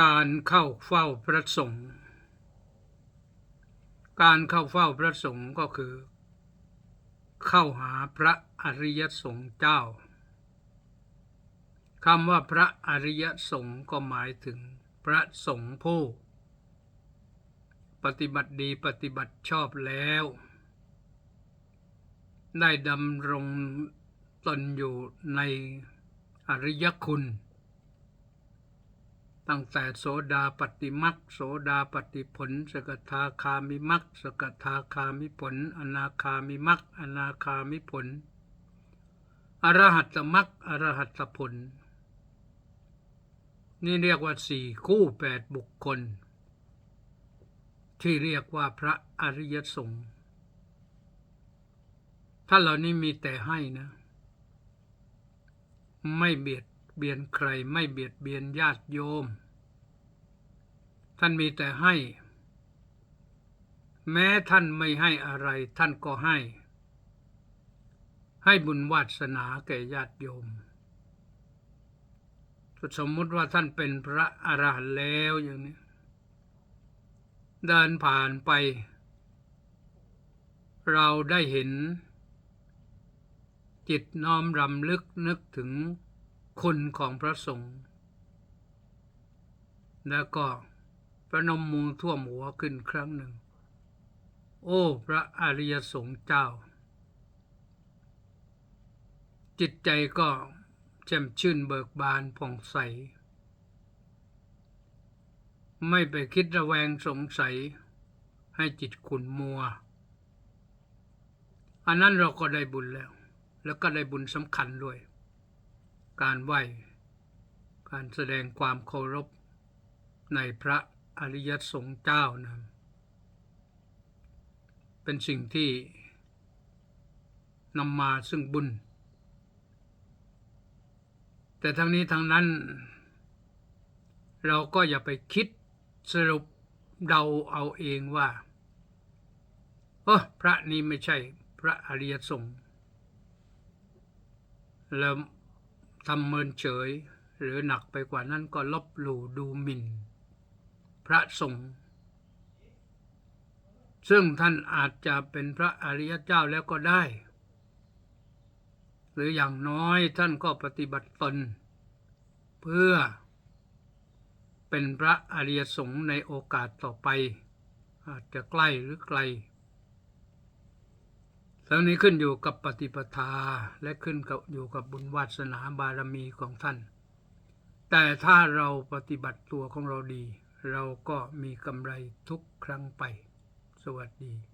การเข้าเฝ้าพระสงฆ์การเข้าเฝ้าพระสงฆ์ก็คือ เข้าหาพระอริยสงฆ์เจ้าคำว่าพระอริยสงฆ์ก็หมายถึงพระสงฆ์ผู้ ปฏิบัติดีปฏิบัติชอบแล้ว ได้ดำรงตนอยู่ในอริยคุณ ตั้งแต่โสดาปฏิมักโสดาปฏิผล สกทาคามิมักสกทาคามิผล อนาคามิมักอนาคามิผล อรหัตมักอรหัตผล นี่เรียกว่าสี่คู่แปดบุคคล ที่เรียกว่าพระอริยสงฆ์ท่านเหล่านี้มีแต่ให้นะ ไม่เบียด เบียนใครไม่เบียดเบียนญาติโยม ท่านมีแต่ให้ แม้ท่านไม่ให้อะไรท่านก็ให้ ให้บุญวาสนาแก่ญาติโยม สมมติว่าท่านเป็นพระอรหันต์แล้วอย่างนี้ เดินผ่านไป เราได้เห็นจิตน้อมรำลึกนึกถึง คุณของพระสงฆ์แล้วก็ประนมมือท่วมหัวขึ้นครั้งหนึ่ง โอ้ พระอริยสงฆ์เจ้า จิตใจก็แจ่มชื่นเบิกบานผ่องใส ไม่ไปคิดระแวงสงสัยให้จิตขุนมัว อันนั้นเราก็ได้บุญแล้ว แล้วก็ได้บุญสำคัญด้วย การไหวการแสดงความเคารพในพระอริยสงฆ์เจ้านะเป็นสิ่งที่นำมาซึ่งบุญ แต่ทั้งนี้ทั้งนั้น เราก็อย่าไปคิดสรุปเดาเอาเองว่าเออพระนี้ไม่ใช่พระอริยสงฆ์แล้ว ทำเมินเฉย หรือหนักไปกว่านั้นก็ลบหลู่ดูหมิ่น พระสงฆ์ซึ่งท่านอาจจะเป็นพระอริยเจ้าแล้วก็ได้ หรืออย่างน้อยท่านก็ปฏิบัติตน เพื่อ เป็นพระอริยสงฆ์ในโอกาสต่อไป อาจจะใกล้หรือไกล ทั้งนี้ขึ้นอยู่กับปฏิปทาและขึ้นกับอยู่กับบุญวาสนาบารมีของท่าน แต่ถ้าเราปฏิบัติตัวของเราดี เราก็มีกำไรทุกครั้งไป สวัสดี